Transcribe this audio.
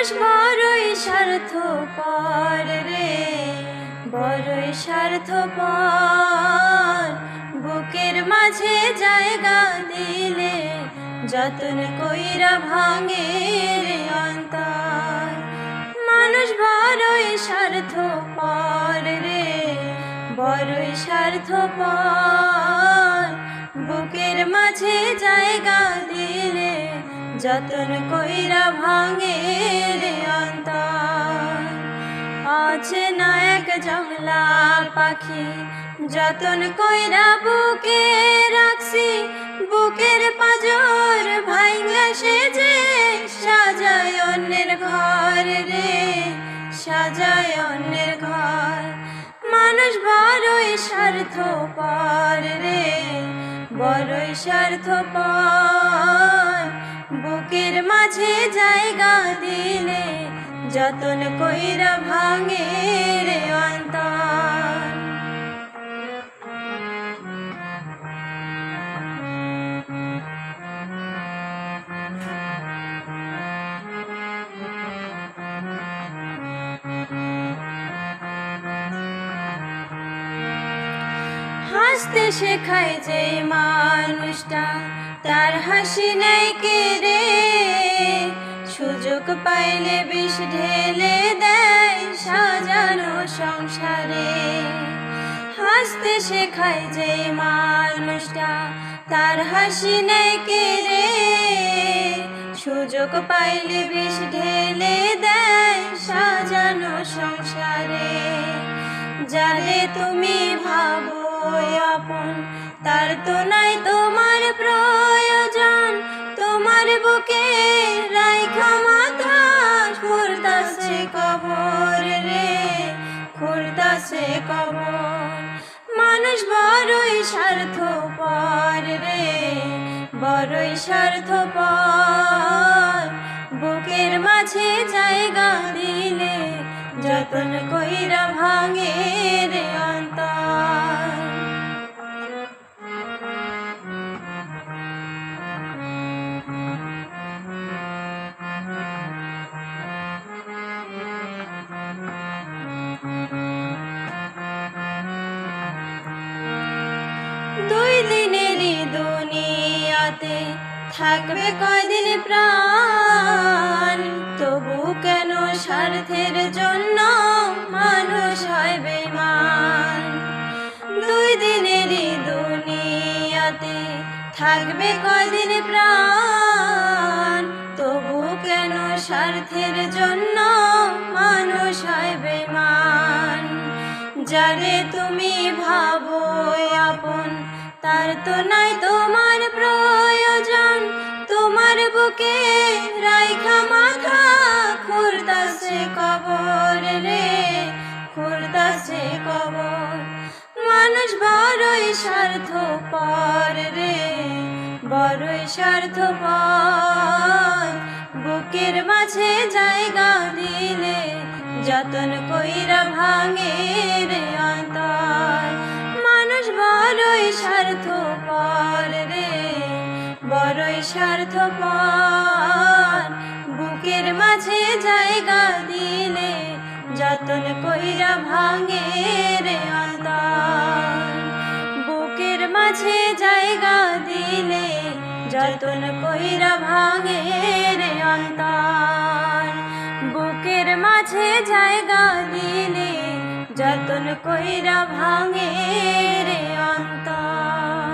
মানুষ বড়ই স্বার্থ পর রে, বড়ই স্বার্থ পর বুকের মাঝে জায়গা দিলে যতন কইরা ভাঙে রে অন্তর। মানুষ বড়ই স্বার্থ পর রে, বড়ই স্বার্থ যতন কইরা ভাঙে রে অন্তর। আছে না এক জংলা পাখি, যতন কইরা বুকে রাখছি, বুকের পাজর ভাইঙ্গা সেজে সাজায় অন্যের ঘর রে, সাজায় অন্যের ঘর। মানুষ বড়ই স্বার্থ পর রে, বড়ই স্বার্থ পর বুকের মাঝে জায়গা দিলে যতন কইরা ভাঙে। হাসতে শেখায় যে মানুষটা, তার হাসি নেই কে রে? সুযোগ পাইলে বিষ ঢেলে দেয় সাজানো সংসারে। হাসতে শেখায় যে মানুষটা, তার হাসি নেই কে রে? সুযোগ পাইলে বিষ ঢেলে দেয় সাজানো সংসারে। যারে তুমি ভাবো আপন তার তো নাই তোমার প্রয়োজন। তোমার বুকে রাইখা মাথা খুরদাসে কবর রে খুরদাসে কবর। মানুষ বড়ই স্বার্থ পর রে, বড়ই স্বার্থ পর বুকের মাঝে জায়গা দিলে থাকবে কয়দিন প্রাণ? তবু কেন স্বার্থের জন্য মানুষ হয় বেমান দুই দিনেরই দুনিয়াতে থাকবে কয়দিন প্রাণ? তবু কেন স্বার্থের জন্য মানুষ হয় বেমান যারে তুমি ভাবো আপন, তার তো নাই তোমার বুকে রাইখা মাথা খুরদাসে কবর রে, খুরদাসে কবর। মানুষ বড়ই স্বার্থ পর রে, বড়ই স্বার্থ বুকের মাঝে জায়গা দিলে যতন কইরা ভাঙে রে অন্তর। বড়ই বুকের মাঝে জায়গা দিলে যতন কইরা ভাঙে রে বুকের মাঝে জায়গা দিলে যতন কইরা ভাঙে রে বুকের মাঝে জায়গা দিলে যতন কইরা ভাঙে রে অন্তর।